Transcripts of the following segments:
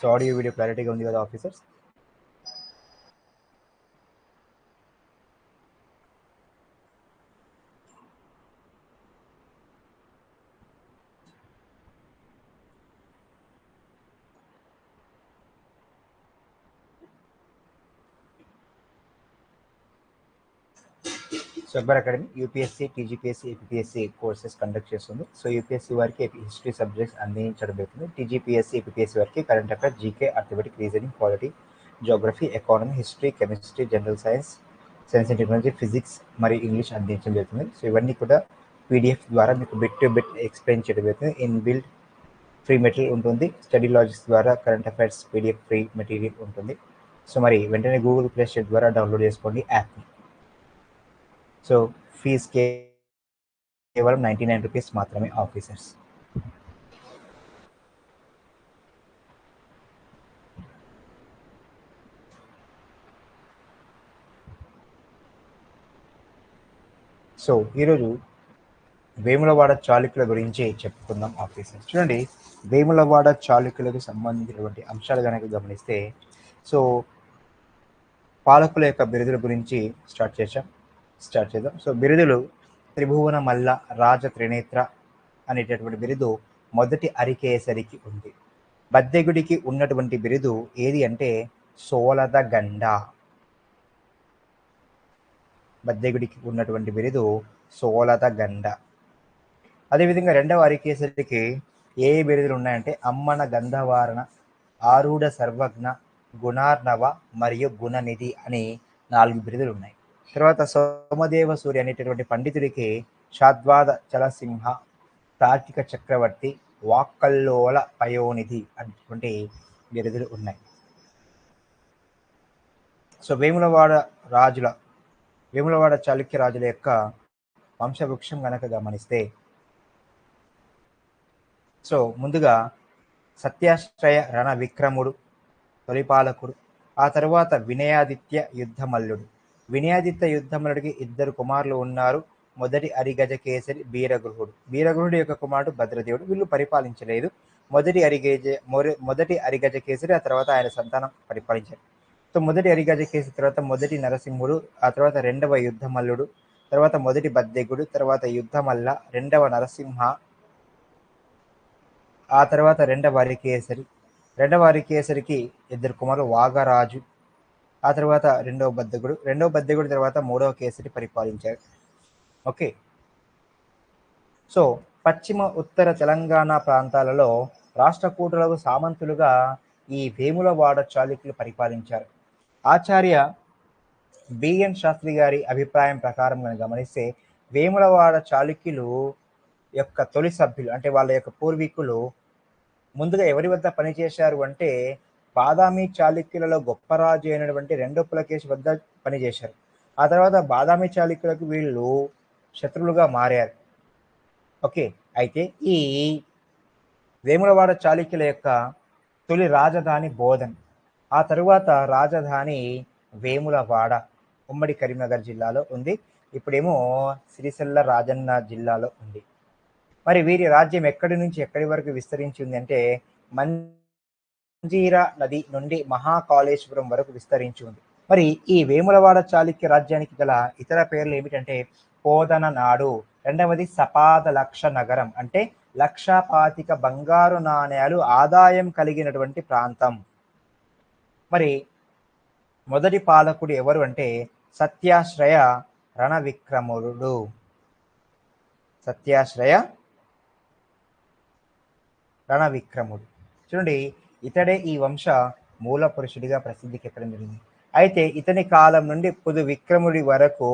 So audio video clarity on the other officers. సబ్బర్ academy UPSC TGPSC APSC courses conduct చేస్తుంది. So UPSC వారికి history subjects అందించడం జరుగుతుంది. TGPSC APSC వారికి current affair GK arithmetic reasoning polity geography economy history chemistry general science science and technology physics మరియు English అందించడం జరుగుతుంది. So ఇవన్నీ కూడా పీడిఎఫ్ ద్వారా మీకు బిట్ టు బిట్ ఎక్స్ప్లెయిన్ చేయడం జరుగుతుంది. ఇన్ బిల్డ్ ఫ్రీ మెటీరియల్ ఉంటుంది. స్టడీ లాజిక్స్ ద్వారా current affairs PDF free material ఉంటుంది. సో మరి వెంటనే గూగుల్ ప్లే స్టోర్ ద్వారా డౌన్లోడ్ చేసుకోండి యాప్ని. సో ఫీజ్ కేవలం నైంటీ నైన్ రూపీస్ మాత్రమే ఆఫీసర్స్. సో ఈరోజు వేములవాడ చాళుక్యుల గురించి చెప్పుకుందాం ఆఫీసర్స్ చూడండి వేములవాడ చాళుక్యులకు సంబంధించినటువంటి అంశాలు కనుక గమనిస్తే సో పాలకుల యొక్క బిరుదుల గురించి స్టార్ట్ చేశాం. స్టార్ట్ చేద్దాం. సో బిరుదులు త్రిభువన మల్ల రాజ త్రినేత్ర అనేటటువంటి బిరుదు మొదటి అరికేసరికి ఉంది. బద్దెగుడికి ఉన్నటువంటి బిరుదు ఏది అంటే సోలద గండ. బద్దెగుడికి ఉన్నటువంటి బిరుదు సోలద గండ. అదేవిధంగా రెండవ అరికేసరికి ఏ బిరుదులు ఉన్నాయంటే అమ్మన గంధవారణ ఆరుడ సర్వజ్ఞ గుణార్ణవ మరియు గుణనిధి అని నాలుగు బిరుదులు ఉన్నాయి. తర్వాత సోమదేవ సూర్య అనేటటువంటి పండితుడికి షాద్వాద చలసింహ తార్కిక చక్రవర్తి వాక్కల్లోల పయోనిధి అనేటువంటి బిరుదులు ఉన్నాయి. సో వేములవాడ రాజుల వేములవాడ చాళుక్య రాజుల యొక్క వంశవృక్షం గనక గమనిస్తే సో ముందుగా సత్యాశ్రయ రణ విక్రముడు తొలిపాలకుడు ఆ తర్వాత వినయాదిత్య యుద్ధమల్లుడు వినయాదిత్య యుద్ధమల్లుడికి ఇద్దరు కుమారులు ఉన్నారు. మొదటి అరిగజ కేసరి బీరగృహుడు. బీరగృహుడు యొక్క కుమారుడు భద్రదేవుడు. వీళ్ళు పరిపాలించలేదు. మొదటి అరిగజ మొదటి అరిగజ కేసరి ఆ తర్వాత ఆయన సంతానం పరిపాలించారు. సో మొదటి అరిగజ కేసరి తర్వాత మొదటి నరసింహుడు ఆ తర్వాత రెండవ యుద్ధమల్లుడు తర్వాత మొదటి బద్దెగుడు తర్వాత యుద్ధమల్ల రెండవ నరసింహ ఆ తర్వాత రెండవ అరికేసరి. రెండవ అరికేసరికి ఇద్దరు కుమారులు వాగరాజు ఆ తర్వాత రెండవ బద్దెగుడు రెండవ బద్దెగుడు తర్వాత మూడవ కేసరి పరిపాలించారు ఓకే. సో పశ్చిమ ఉత్తర తెలంగాణ ప్రాంతాలలో రాష్ట్రకూటులకు సామంతులుగా ఈ వేములవాడ చాళుక్యులు పరిపాలించారు. ఆచార్య బిఎన్ శాస్త్రి గారి అభిప్రాయం ప్రకారం మనం గమనిస్తే వేములవాడ చాళుక్యులు యొక్క తొలి సభ్యులు అంటే వాళ్ళ యొక్క పూర్వీకులు ముందుగా ఎవరి వద్ద పనిచేశారు అంటే బాదామి చాళుక్యులలో గొప్ప రాజు అయినటువంటి రెండో పులకేశి వద్ద పనిచేశారు. ఆ తర్వాత బాదామి చాళుక్యులకు వీళ్ళు శత్రువులుగా మారారు. ఓకే అయితే ఈ వేములవాడ చాళుక్యుల యొక్క తొలి రాజధాని బోధన్. ఆ తరువాత రాజధాని వేములవాడ ఉమ్మడి కరీంనగర్ జిల్లాలో ఉంది. ఇప్పుడేమో సిరిసిల్ల రాజన్న జిల్లాలో ఉంది. మరి వీరి రాజ్యం ఎక్కడి నుంచి ఎక్కడి వరకు విస్తరించి ఉంది అంటే మంజీరా నది నుండి మహాకాళేశ్వరం వరకు విస్తరించి ఉంది. మరి ఈ వేములవాడ చాళుక్య రాజ్యానికి గల ఇతర పేర్లు ఏమిటంటే పోదన నాడు రెండవది సపాద లక్ష నగరం అంటే లక్షపాతిక బంగారు నాణ్యాలు ఆదాయం కలిగినటువంటి ప్రాంతం. మరి మొదటి పాలకుడు ఎవరు అంటే సత్యాశ్రయ రణవిక్రముడు. సత్యాశ్రయ రణవిక్రముడు. చూడండి ఇతడే ఈ వంశ మూల పురుషుడిగా ప్రసిద్ధికి ఎక్కడం జరిగింది. అయితే ఇతని కాలం నుండి పుదు విక్రముడి వరకు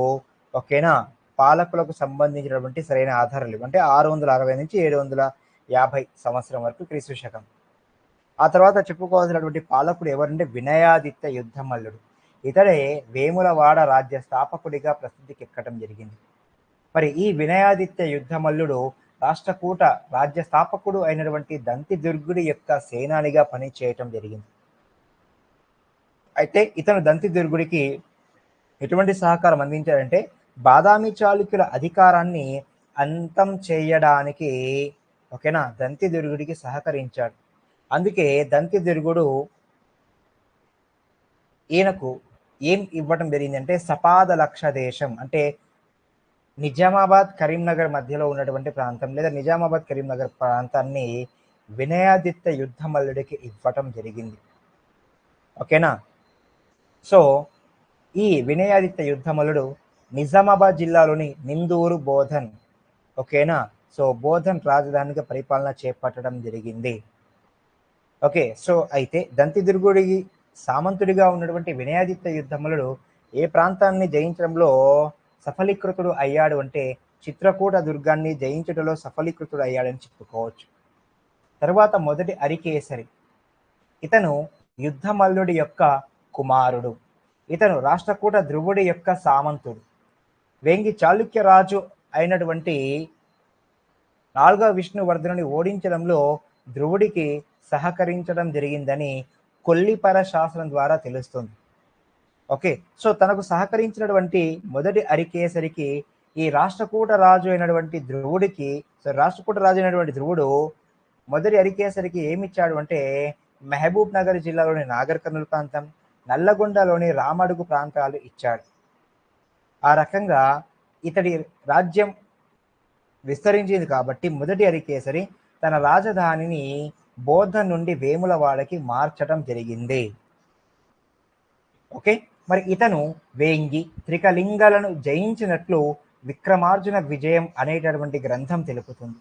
ఓకేనా పాలకులకు సంబంధించినటువంటి సరైన ఆధారాలు లేవు. అంటే ఆరు వందల అరవై నుంచి ఏడు వందల యాభై సంవత్సరం వరకు క్రీస్తు శకం. ఆ తర్వాత చెప్పుకోవాల్సినటువంటి పాలకుడు ఎవరంటే వినయాదిత్య యుద్ధమల్లుడు. ఇతడే వేములవాడ రాజ్య స్థాపకుడిగా ప్రసిద్ధికి ఎక్కడం జరిగింది. మరి ఈ వినయాదిత్య యుద్ధమల్లుడు రాష్ట్రకూట రాజ్య స్థాపకుడు అయినటువంటి దంతి దుర్గుడి యొక్క సేనానిగా పనిచేయటం జరిగింది. అయితే ఇతను దంతి దుర్గుడికి ఎటువంటి సహకారం అందించాడంటే బాదామి చాళుక్యుల అధికారాన్ని అంతం చేయడానికి ఓకేనా దంతి దుర్గుడికి సహకరించాడు. అందుకే దంతి దుర్గుడు ఈయనకు ఏం ఇవ్వటం జరిగిందంటే సపాద లక్ష దేశం అంటే నిజామాబాద్ కరీంనగర్ మధ్యలో ఉన్నటువంటి ప్రాంతం లేదా నిజామాబాద్ కరీంనగర్ ప్రాంతాన్ని వినయాదిత్య యుద్ధమల్లుడికి ఇవ్వటం జరిగింది. ఓకేనా? సో ఈ వినయాదిత్య యుద్ధమల్లుడు నిజామాబాద్ జిల్లాలోని నిందూరు బోధన్ ఓకేనా? సో బోధన్ రాజధానిగా పరిపాలన చేపట్టడం జరిగింది. ఓకే సో అయితే దంతిదుర్గుడి సామంతుడిగా ఉన్నటువంటి వినయాదిత్య యుద్ధములుడు ఏ ప్రాంతాన్ని జయించడంలో సఫలీకృతుడు అయ్యాడు అంటే చిత్రకూట దుర్గాన్ని జయించడంలో సఫలీకృతుడు అయ్యాడని చెప్పుకోవచ్చు. తరువాత మొదటి అరికేసరి. ఇతను యుద్ధమల్లుడి యొక్క కుమారుడు. ఇతను రాష్ట్రకూట ధ్రువుడి యొక్క సామంతుడు. వేంగి చాళుక్య రాజు అయినటువంటి నాలుగవ విష్ణువర్ధనుని ఓడించడంలో ధ్రువుడికి సహకరించడం జరిగిందని కొల్లిపర శాస్త్రం ద్వారా తెలుస్తుంది. ఓకే. సో తనకు సహకరించినటువంటి మొదటి అరికేసరికి ఈ రాష్ట్రకూట రాజు అయినటువంటి ధ్రువుడికి సో రాష్ట్రకూట రాజు అయినటువంటి ధ్రువుడు మొదటి అరికేసరికి ఏమిచ్చాడు అంటే మహబూబ్ నగర్ జిల్లాలోని నాగర్ కర్నూలు ప్రాంతం నల్లగొండలోని రామడుగు ప్రాంతాలు ఇచ్చాడు. ఆ రకంగా ఇతడి రాజ్యం విస్తరించింది కాబట్టి మొదటి అరికేసరి తన రాజధానిని బోధ నుండి వేములవాడకి మార్చడం జరిగింది. ఓకే. మరి ఇతను వేంగి త్రికలింగాలను జయించినట్లు విక్రమార్జున విజయం అనేటటువంటి గ్రంథం తెలుపుతుంది.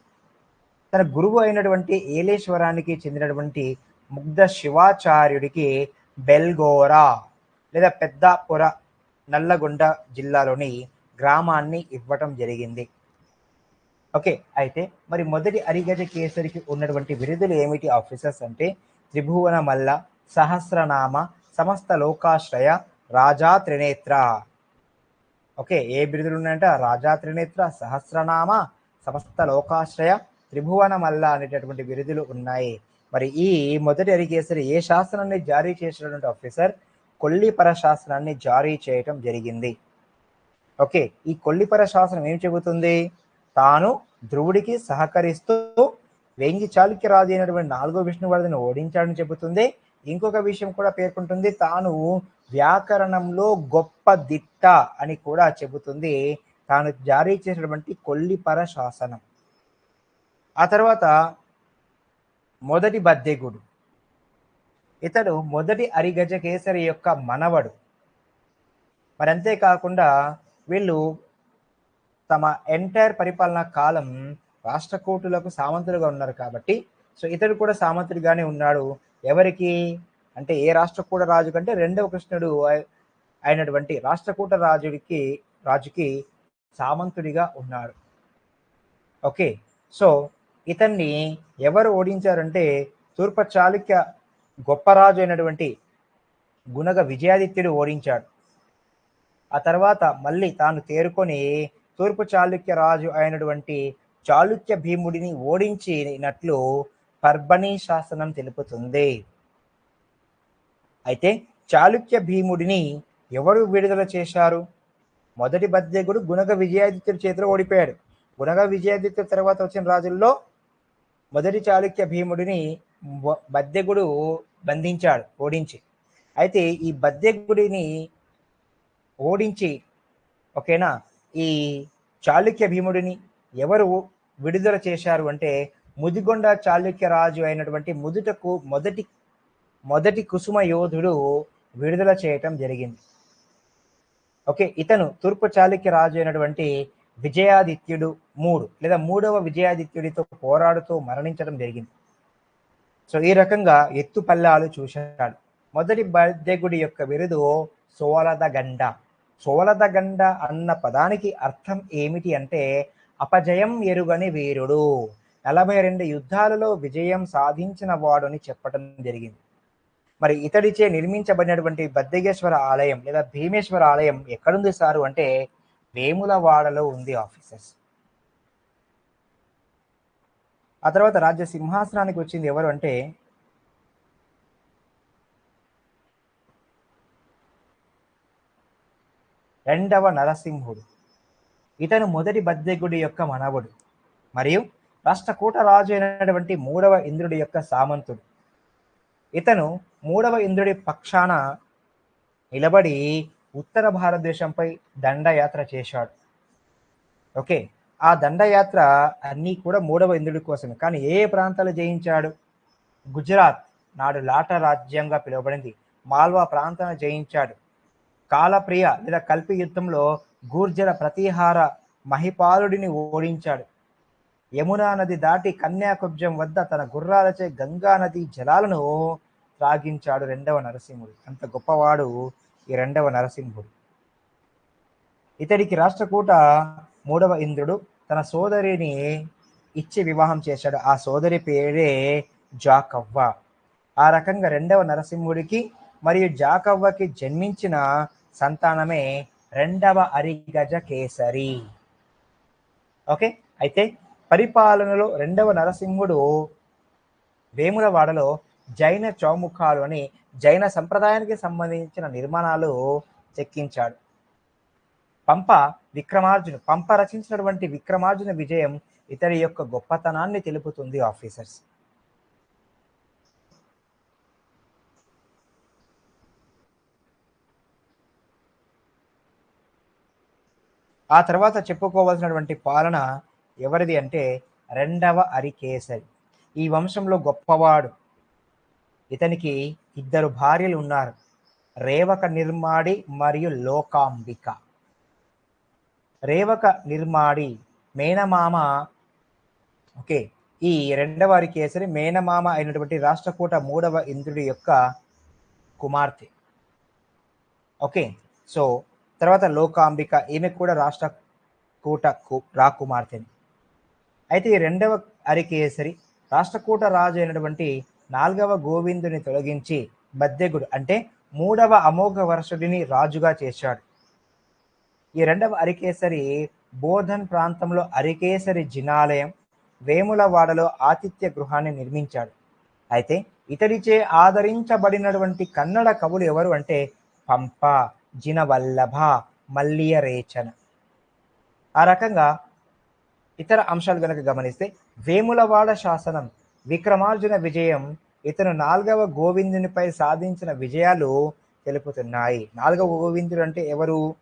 తన గురువు అయినటువంటి ఏలేశ్వరానికి చెందినటువంటి ముగ్ధ శివాచార్యుడికి బెల్గోరా లేదా పెద్దపుర నల్లగొండ జిల్లాలోని గ్రామాన్ని ఇవ్వటం జరిగింది. ఓకే అయితే మరి మొదటి అరిగజ కేసరికి ఉన్నటువంటి బిరుదులు ఏమిటి ఆఫీసర్స్ అంటే త్రిభువన మల్ల సహస్రనామ సమస్త లోకాశ్రయ రాజా త్రినేత్ర. ఓకే ఏ బిరుదులు ఉన్నాయంటే రాజా త్రినేత్ర సహస్రనామ సమస్త లోకాశ్రయ త్రిభువన మల్ల అనేటటువంటి బిరుదులు ఉన్నాయి. మరి ఈ మొదటి అరికేసరి ఏ శాసనాన్ని జారీ చేసినటువంటి ఆఫీసర్ కొల్లిపర శాసనాన్ని జారీ చేయటం జరిగింది. ఓకే ఈ కొల్లిపర శాసనం ఏం చెబుతుంది? తాను ధ్రువుడికి సహకరిస్తూ వేంగి చాళుక్య రాజు అయినటువంటి నాలుగో విష్ణువర్ధను ఓడించాడని చెబుతుంది. ఇంకొక విషయం కూడా పేర్కొంటుంది. తాను వ్యాకరణంలో గొప్ప దిట్ట అని కూడా చెబుతుంది. తాను జారీ చేసినటువంటి కొల్లిపర శాసనం. ఆ తర్వాత మొదటి బద్దెగుడు. ఇతడు మొదటి అరిగజ కేసరి యొక్క మనవడు. మరి అంతేకాకుండా వీళ్ళు తమ ఎంటైర్ పరిపాలనా కాలం రాష్ట్రకూటులకు సామంతులుగా ఉన్నారు కాబట్టి సో ఇతడు కూడా సామంతుడిగానే ఉన్నాడు. ఎవరికి? అంటే ఏ రాష్ట్రకూట రాజు కంటే రెండవ కృష్ణుడు అయినటువంటి రాష్ట్రకూట రాజుడికి రాజుకి సామంతుడిగా ఉన్నాడు ఓకే. సో ఇతన్ని ఎవరు ఓడించారంటే తూర్ప చాళుక్య గొప్ప రాజు అయినటువంటి గుణగ విజయాదిత్యుడు ఓడించాడు. ఆ తర్వాత మళ్ళీ తాను తేరుకొని తూర్పు చాళుక్య రాజు అయినటువంటి చాళుక్య భీముడిని ఓడించినట్లు పర్బణీ శాసనం తెలుపుతుంది. అయితే చాళుక్య భీముడిని ఎవరు విడుదల చేశారు? మొదటి బద్దెగుడు గుణగ విజయాదిత్యుడి చేతిలో ఓడిపోయాడు. గుణగ విజయాదిత్యుడి తర్వాత వచ్చిన రాజుల్లో మొదటి చాళుక్య భీముడిని బద్దెగుడు బంధించాడు ఓడించి. అయితే ఈ బద్దెగుడిని ఓడించి ఓకేనా ఈ చాళుక్య భీముడిని ఎవరు విడుదల చేశారు అంటే ముదిగొండ చాళుక్య రాజు అయినటువంటి ముదుటకు మొదటి మొదటి కుసుమ యోధుడు విడుదల చేయటం జరిగింది. ఓకే ఇతను తూర్పు చాళుక్య రాజు అయినటువంటి విజయాదిత్యుడు మూడు లేదా మూడవ విజయాదిత్యుడితో పోరాడుతూ మరణించడం జరిగింది. సో ఈ రకంగా ఎత్తు పల్లాలు చూశాడు. మొదటి బద్దెగుడి యొక్క బిరుదు సోలద గండ. అన్న పదానికి అర్థం ఏమిటి అంటే అపజయం ఎరుగని వీరుడు. నలభై రెండు యుద్ధాలలో విజయం సాధించిన వాడు అని చెప్పడం జరిగింది. మరి ఇతడిచే నిర్మించబడినటువంటి బద్దెగేశ్వర ఆలయం లేదా భీమేశ్వర ఆలయం ఎక్కడుంది సారు అంటే వేములవాడలో ఉంది ఆఫీసర్స్ ఆ తర్వాత రాజ్య సింహాసనానికి వచ్చింది ఎవరు అంటే రెండవ నరసింహుడు. ఇతను మొదటి బద్దెగుడి యొక్క మనవడు. మరియు రాష్ట్రకూట రాజు అయినటువంటి మూడవ ఇంద్రుడి యొక్క సామంతుడు. ఇతను మూడవ ఇంద్రుడి పక్షాన నిలబడి ఉత్తర భారతదేశంపై దండయాత్ర చేశాడు. ఓకే ఆ దండయాత్ర అన్నీ కూడా మూడవ ఇంద్రుడి కోసమే. కానీ ఏ ప్రాంతాలు జయించాడు? గుజరాత్ నాడు లాట రాజ్యంగా పిలువబడింది. మాల్వా ప్రాంతాన్ని జయించాడు. కాలప్రియ లేదా కల్పి యుద్ధంలో గూర్జర ప్రతిహార మహిపాలుడిని ఓడించాడు. యమునా నది దాటి కన్యాకుబ్జం వద్ద తన గుర్రాలచే గంగా నది జలాలను త్రాగించాడు రెండవ నరసింహుడు. అంత గొప్పవాడు ఈ రెండవ నరసింహుడు. ఇతడికి రాష్ట్రకూట మూడవ ఇంద్రుడు తన సోదరిని ఇచ్చి వివాహం చేశాడు. ఆ సోదరి పేరే జాకవ్వ. ఆ రకంగా రెండవ నరసింహుడికి మరియు జాకవ్వకి జన్మించిన సంతానమే రెండవ అరిగజ కేసరి. ఓకే? అయితే పరిపాలనలో రెండవ నరసింహుడు వేములవాడలో జైన చౌముఖాలు అని జైన సంప్రదాయానికి సంబంధించిన నిర్మాణాలు చెక్కించాడు. పంప విక్రమార్జును పంప రచించినటువంటి విక్రమార్జున విజయం ఇతడి యొక్క గొప్పతనాన్ని తెలుపుతుంది ఆఫీసర్స్. ఆ తర్వాత చెప్పుకోవాల్సినటువంటి పాలన ఎవరిది అంటే రెండవ అరికేసరి. ఈ వంశంలో గొప్పవాడు. ఇతనికి ఇద్దరు భార్యలు ఉన్నారు. రేవక నిర్మాడి మరియు లోకాంబిక. రేవక నిర్మాడి మేనమామ. ఓకే ఈ రెండవ అరికేసరి మేనమామ అయినటువంటి రాష్ట్రకూట మూడవ ఇంద్రుడి యొక్క కుమార్తె. ఓకే సో తర్వాత లోకాంబిక. ఈమె కూడా రాష్ట్రకూట కు- రాకుమార్తెని. అయితే ఈ రెండవ అరికేసరి రాష్ట్రకూట రాజు అయినటువంటి నాలుగవ గోవిందుని తొలగించి బద్దెగుడు అంటే మూడవ అమోఘ వర్షుడిని రాజుగా చేశాడు. ఈ రెండవ అరికేసరి బోధన్ ప్రాంతంలో అరికేసరి జినాలయం వేములవాడలో ఆతిథ్య గృహాన్ని నిర్మించాడు. అయితే ఇతడిచే ఆదరించబడినటువంటి కన్నడ కవులు ఎవరు అంటే పంప జినవల్లభ మల్లియరేచన. ఆ రకంగా ఇతర అంశాలు గనక గమనిస్తే వేములవాడ శాసనం విక్రమార్జున విజయం ఇతను నాలుగవ గోవిందునిపై సాధించిన విజయాలు తెలుపుతున్నాయి. నాలుగవ గోవిందుడు అంటే ఎవరు?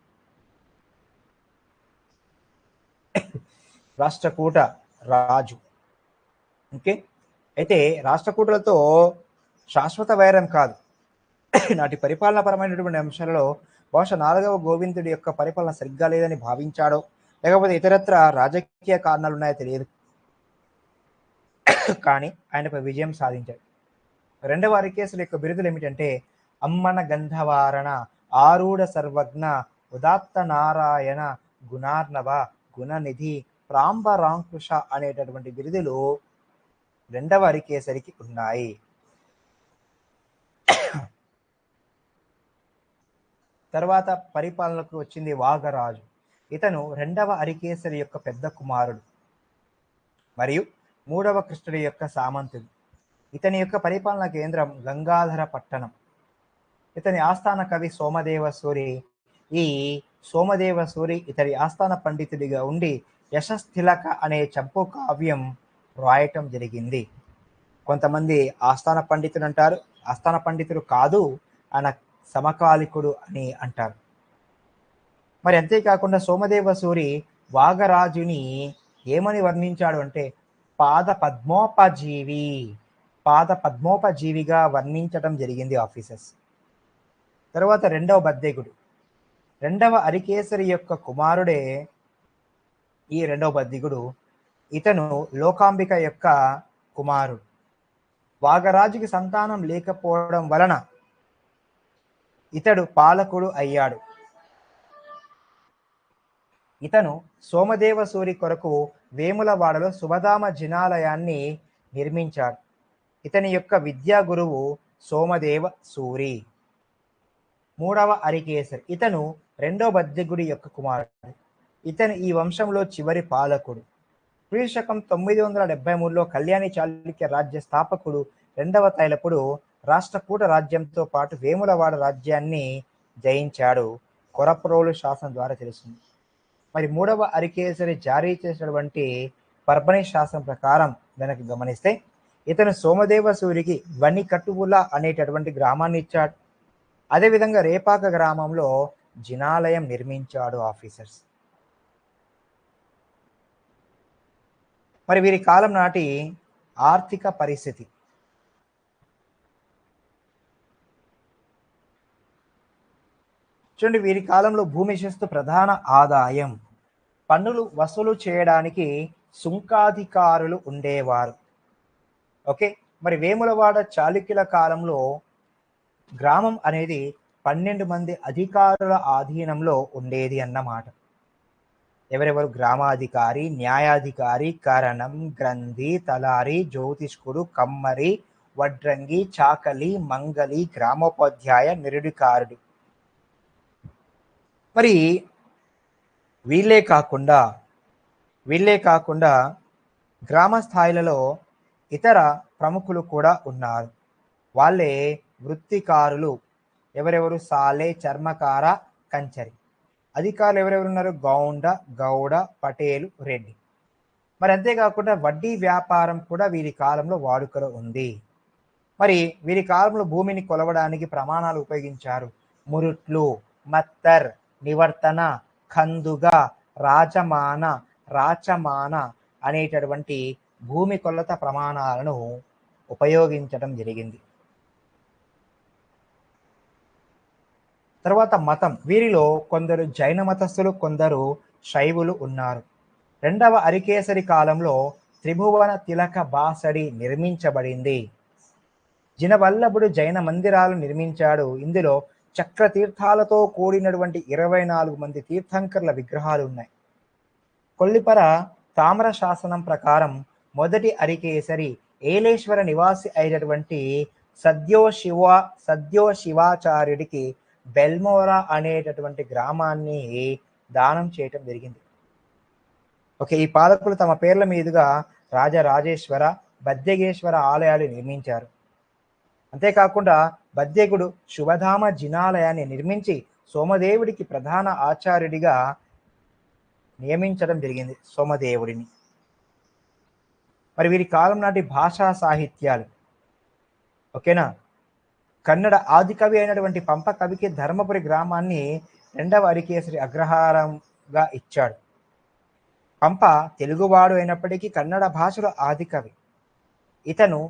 రాష్ట్రకూట రాజు. ఓకే? అయితే రాష్ట్రకూటులతో శాశ్వత వైరం కాదు. నాటి పరిపాలనాపరమైనటువంటి అంశాలలో బహుశా నాలుగవ గోవిందుడి యొక్క పరిపాలన సరిగ్గా లేదని భావించాడో లేకపోతే ఇతరత్ర రాజకీయ కారణాలు ఉన్నాయో తెలియదు. కానీ ఆయనపై విజయం సాధించాడు. రెండవ అరికేసుల యొక్క బిరుదులు ఏమిటంటే అమ్మన గంధవారణ ఆరూఢ సర్వజ్ఞ ఉదాత్త నారాయణ గుణార్ణవ గుణనిధి ప్రాంబరాంకుశ అనేటటువంటి బిరుదులు రెండవ అరికేసరికి ఉన్నాయి. తర్వాత పరిపాలనకు వచ్చింది వాగరాజు. ఇతను రెండవ అరికేసరి యొక్క పెద్ద కుమారుడు మరియు మూడవ కృష్ణుడి యొక్క సామంతుడు. ఇతని యొక్క పరిపాలన కేంద్రం గంగాధర పట్టణం. ఇతని ఆస్థాన కవి సోమదేవ సూరి ఈ సోమదేవ సూరి ఇతడి ఆస్థాన పండితుడిగా ఉండి యశస్థిలక అనే చంపు కావ్యం రాయటం జరిగింది. కొంతమంది ఆస్థాన పండితుడు అంటారు ఆస్థాన పండితుడు కాదు ఆయన సమకాలికుడు అని అంటారు. మరి అంతేకాకుండా సోమదేవ సూరి వాగరాజుని ఏమని వర్ణించాడు అంటే పాద పద్మోపజీవి పాద పద్మోపజీవిగా వర్ణించడం జరిగింది ఆఫీసర్స్. తర్వాత రెండవ బద్దెగుడు. రెండవ అరికేసరి యొక్క కుమారుడే ఈ రెండవ బద్దిగుడు. ఇతను లోకాంబిక యొక్క కుమారుడు. వాగరాజుకి సంతానం లేకపోవడం వలన ఇతడు పాలకుడు అయ్యాడు. ఇతను సోమదేవ సూరి కొరకు వేములవాడలో శుభదామ జినాలయాన్ని నిర్మించాడు. ఇతని యొక్క విద్యా గురువు సోమదేవ సూరి మూడవ అరికేసరి. ఇతను రెండో బద్దెగుడి యొక్క కుమారుడు. ఇతను ఈ వంశంలో చివరి పాలకుడు. క్రీశకం తొమ్మిది వందల డెబ్బై మూడులో కళ్యాణి చాళుక్య రాజ్య స్థాపకుడు రెండవ తైలపుడు రాష్ట్రకూట రాజ్యంతో పాటు వేములవాడ రాజ్యాన్ని జయించాడు. కొరప్రోలు శాసనం ద్వారా తెలుస్తుంది. మరి మూడవ అరికేసరి జారీ చేసినటువంటి పర్బణి శాసనం ప్రకారం వెనక్కి గమనిస్తే ఇతను సోమదేవ సూరికి వనికట్టువుల అనేటటువంటి గ్రామాన్ని ఇచ్చాడు. అదేవిధంగా రేపాక గ్రామంలో జినాలయం నిర్మించాడు ఆఫీసర్స్. మరి వీరి కాలం నాటి ఆర్థిక పరిస్థితి చూడండి వీరి కాలంలో భూమి శిస్తు ప్రధాన ఆదాయం. పన్నులు వసూలు చేయడానికి సుంకాధికారులు ఉండేవారు. ఓకే? మరి వేములవాడ చాళుక్యుల కాలంలో గ్రామం అనేది పన్నెండు మంది అధికారుల ఆధీనంలో ఉండేది అన్నమాట. ఎవరెవరు? గ్రామాధికారి న్యాయాధికారి కరణం గ్రంథి తలారి జ్యోతిష్కుడు కమ్మరి వడ్రంగి చాకలి మంగలి గ్రామోపాధ్యాయ నిరుడికారుడు. మరి వీళ్ళే కాకుండా వీళ్ళే కాకుండా గ్రామ స్థాయిలలో ఇతర ప్రముఖులు కూడా ఉన్నారు. వాళ్ళే వృత్తికారులు. ఎవరెవరు సాలే చర్మకార కంచరి. అధికారులు ఎవరెవరు ఉన్నారు? గౌండ గౌడ పటేలు రెడ్డి. మరి అంతేకాకుండా వడ్డీ వ్యాపారం కూడా వీరి కాలంలో వాడుకలో ఉంది. మరి వీరి కాలంలో భూమిని కొలవడానికి ప్రమాణాలు ఉపయోగించారు. మురుట్లు మత్తర్ నివర్తన కందుగ రాజమాన రాచమాన అనేటటువంటి భూమి కొలత ప్రమాణాలను ఉపయోగించడం జరిగింది. తర్వాత మతం. వీరిలో కొందరు జైన మతస్థులు కొందరు శైవులు ఉన్నారు. రెండవ అరికేసరి కాలంలో త్రిభువన తిలక బాసడి నిర్మించబడింది. జినవల్లభుడు జైన మందిరాలు నిర్మించాడు. ఇందులో చక్ర తీర్థాలతో కూడినటువంటి ఇరవై నాలుగు మంది తీర్థంకర్ల విగ్రహాలు ఉన్నాయి. కొల్లిపర తామ్ర శాసనం ప్రకారం మొదటి అరికేసరి ఏలేశ్వర నివాసి అయినటువంటి సద్యో శివ సద్యో శివాచార్యుడికి బెల్మోరా అనేటటువంటి గ్రామాన్ని దానం చేయటం జరిగింది. ఓకే ఈ పాలకులు తమ పేర్ల మీదుగా రాజరాజేశ్వర బద్దెగేశ్వర ఆలయాలు నిర్మించారు. అంతేకాకుండా బద్దెగుడు శుభధామ జినాలయాన్ని నిర్మించి సోమదేవుడికి ప్రధాన ఆచార్యుడిగా నియమించడం జరిగింది సోమదేవుడిని. మరి వీరి కాలం నాటి భాషా సాహిత్యాలు. ఓకేనా? కన్నడ ఆది కవి అయినటువంటి పంప కవికి ధర్మపురి గ్రామాన్ని రెండవ అరికేసరి అగ్రహారంగా ఇచ్చాడు. పంప తెలుగువాడు అయినప్పటికీ కన్నడ భాషలో ఆది కవి. ఇతను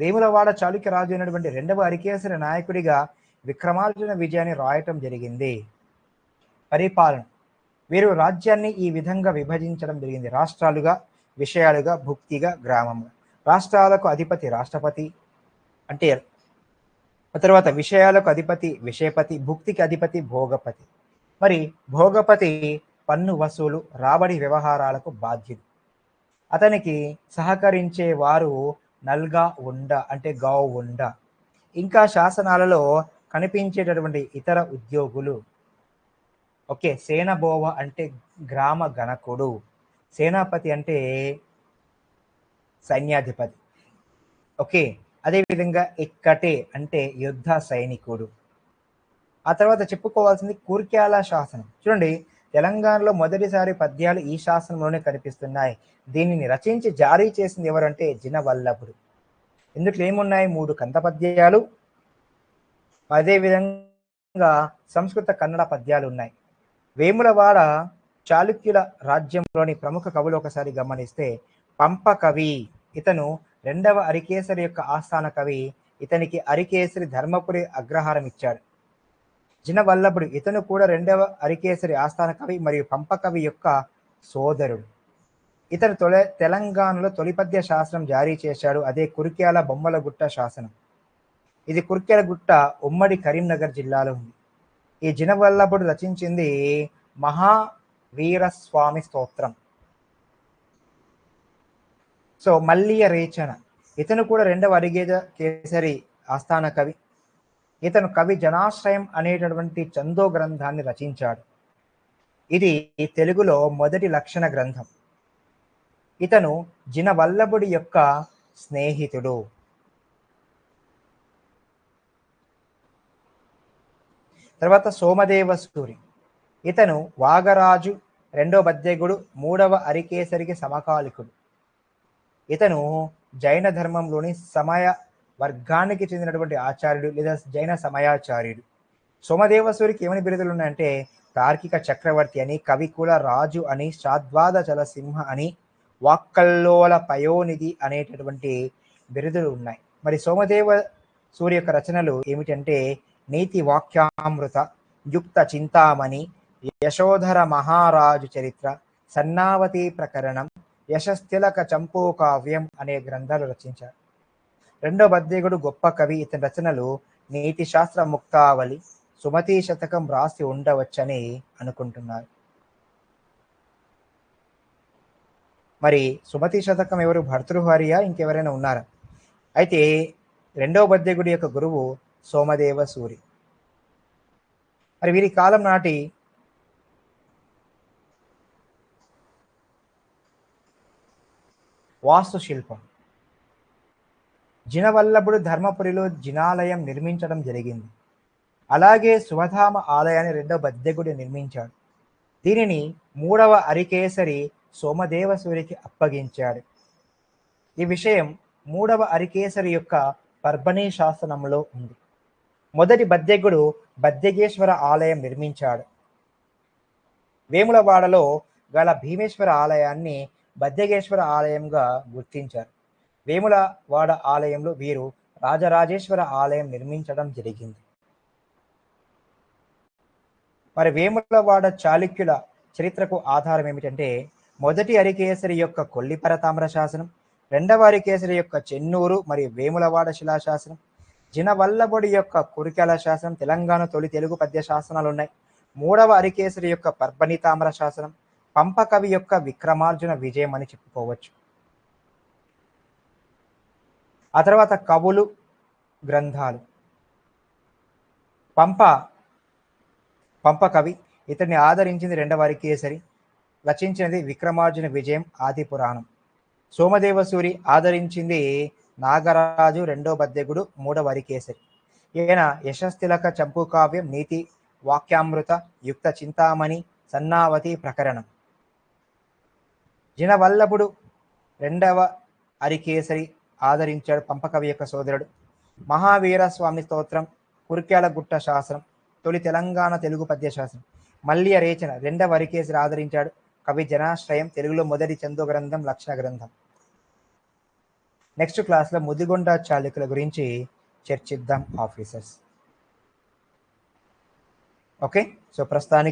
వేములవాడ చాళుక్య రాజు అయినటువంటి రెండవ అరికేసరి నాయకుడిగా విక్రమార్జున విజయాన్ని రాయటం జరిగింది. పరిపాలన. వీరు రాజ్యాన్ని ఈ విధంగా విభజించడం జరిగింది. రాష్ట్రాలుగా విషయాలుగా భుక్తిగా గ్రామంగా రాష్ట్రాలకు అధిపతి రాష్ట్రపతి అంటే ఆ తర్వాత విషయాలకు అధిపతి విషయపతి భుక్తికి అధిపతి భోగపతి. మరి భోగపతి పన్ను వసూలు రాబడి వ్యవహారాలకు బాధ్యుడు. అతనికి సహకరించే వారు నల్గా ఉండ అంటే గావ్ ఉండ. ఇంకా శాసనాలలో కనిపించేటటువంటి ఇతర ఉద్యోగులు. ఓకే సేనబోవ అంటే గ్రామ గణకుడు. సేనాపతి అంటే సైన్యాధిపతి. ఓకే అదేవిధంగా ఇక్కటే అంటే యుద్ధ సైనికుడు. ఆ తర్వాత చెప్పుకోవాల్సింది కుర్క్యాల శాసనం. చూడండి తెలంగాణలో మొదటిసారి పద్యాలు ఈ శాసనంలోనే కనిపిస్తున్నాయి. దీనిని రచించి జారీ చేసింది ఎవరంటే జినవల్లభుడు. ఇందులో ఏమున్నాయి? మూడు కంద పద్యాలు. అదేవిధంగా సంస్కృత కన్నడ పద్యాలు ఉన్నాయి. వేములవాడ చాళుక్యుల రాజ్యంలోని ప్రముఖ కవులు ఒకసారి గమనిస్తే పంప కవి ఇతను రెండవ అరికేసరి యొక్క ఆస్థాన కవి ఇతనికి అరికేసరి ధర్మపురి అగ్రహారం ఇచ్చాడు. జినవల్లభుడు ఇతను కూడా రెండవ అరికేసరి ఆస్థాన కవి మరియు పంప కవి యొక్క సోదరుడు. ఇతను తొలి తెలంగాణలో తొలిపద్య శాసనం జారీ చేశాడు. అదే కురిక్యాల బొమ్మలగుట్ట శాసనం. ఇది కురిక్యాల గుట్ట ఉమ్మడి కరీంనగర్ జిల్లాలో ఉంది. ఈ జినవల్లభుడు రచించింది మహావీరస్వామి స్తోత్రం. సో మల్లియ రేచన. ఇతను కూడా రెండవ అరిగేద కేసరి ఆస్థాన కవి. ఇతను కవి జనాశ్రయం అనేటటువంటి చందో గ్రంథాన్ని రచించాడు. ఇది తెలుగులో మొదటి లక్షణ గ్రంథం. ఇతను జినవల్లభుడి యొక్క స్నేహితుడు. తర్వాత సోమదేవ సూరి ఇతను వాగరాజు రెండో బద్దెగుడు మూడవ అరికేసరికి సమకాలికుడు. ఇతను జైన ధర్మంలోని సమయ వర్గానికి చెందినటువంటి ఆచార్యుడు లేదా జైన సమయాచార్యుడు. సోమదేవసూరికి ఏమని బిరుదులు ఉన్నాయంటే తార్కిక చక్రవర్తి అని కవికుల రాజు అని శాద్వాద జలసింహ అని వాక్కల్లోల పయోనిధి అనేటటువంటి బిరుదులు ఉన్నాయి. మరి సోమదేవ సూర్య యొక్క రచనలు ఏమిటంటే నీతి వాక్యామృత యుక్త చింతామణి యశోధర మహారాజు చరిత్ర సన్నావతి ప్రకరణం యశస్థిలక చంపూ కావ్యం అనే గ్రంథాలు రచించారు. రెండో బద్దేగుడు గొప్ప కవి. ఇతని రచనలు నీతి శాస్త్ర ముక్తావళి సుమతి శతకం రాసి ఉండవచ్చని అనుకుంటున్నారు. మరి సుమతి శతకం ఎవరు? భర్తృహారియా ఇంకెవరైనా ఉన్నారా? అయితే రెండవ బద్దెగుడి యొక్క గురువు సోమదేవ సూరి. మరి వీరి కాలం నాటి వాస్తుశిల్పం. జినవల్లభుడు ధర్మపురిలో జినాలయం నిర్మించడం జరిగింది. అలాగే శుభధామ ఆలయాన్ని రెండవ బద్దెగుడి నిర్మించాడు. దీనిని మూడవ అరికేసరి సోమదేవసూరికి అప్పగించాడు. ఈ విషయం మూడవ అరికేసరి యొక్క పర్బణీ శాసనంలో ఉంది. మొదటి బద్దెగుడు బద్దెగేశ్వర ఆలయం నిర్మించాడు. వేములవాడలో గల భీమేశ్వర ఆలయాన్ని బద్దెగేశ్వర ఆలయంగా గుర్తించారు. వేములవాడ ఆలయంలో వీరు రాజరాజేశ్వర ఆలయం నిర్మించడం జరిగింది. మరి వేములవాడ చాళుక్యుల చరిత్రకు ఆధారం ఏమిటంటే మొదటి అరికేసరి యొక్క కొల్లిపర తామ్ర శాసనం రెండవ అరికేసరి యొక్క చెన్నూరు మరియు వేములవాడ శిలాశాసనం జినవల్లబొడి యొక్క కురికెల శాసనం తెలంగాణ తొలి తెలుగు పద్య శాసనాలు ఉన్నాయి మూడవ అరికేసరి యొక్క పర్బణి తామ్ర శాసనం పంపకవి యొక్క విక్రమార్జున విజయం అని చెప్పుకోవచ్చు. ఆ తర్వాత కవులు గ్రంథాలు. పంప పంప కవి ఇతన్ని ఆదరించింది రెండవ కేసరి రచించినది విక్రమార్జున విజయం ఆది పురాణం. సోమదేవసూరి ఆదరించింది నాగరాజు రెండో బద్దెగుడు మూడవ కేసరి ఈయన యశస్థిలక చంపు కావ్యం నీతి వాక్యామృత యుక్త చింతామణి సన్నావతి ప్రకరణం. జినవల్లభుడు రెండవ అరికేసరి ఆదరించాడు పంపకవి యొక్క సోదరుడు. మహావీర స్వామి స్తోత్రం కురిక్యాల గుట్ట శాస్త్రం తొలి తెలంగాణ తెలుగు పద్య శాస్త్రం మల్లియ రేచన రెండవ వరికేసి ఆదరించాడు కవి జనాశ్రయం తెలుగులో మొదటి చందో గ్రంథం లక్షణ గ్రంథం. నెక్స్ట్ క్లాస్లో ముదిగొండ చాళుక్యుల గురించి చర్చిద్దాం ఆఫీసర్స్. ఓకే? సో ప్రస్తుతానికి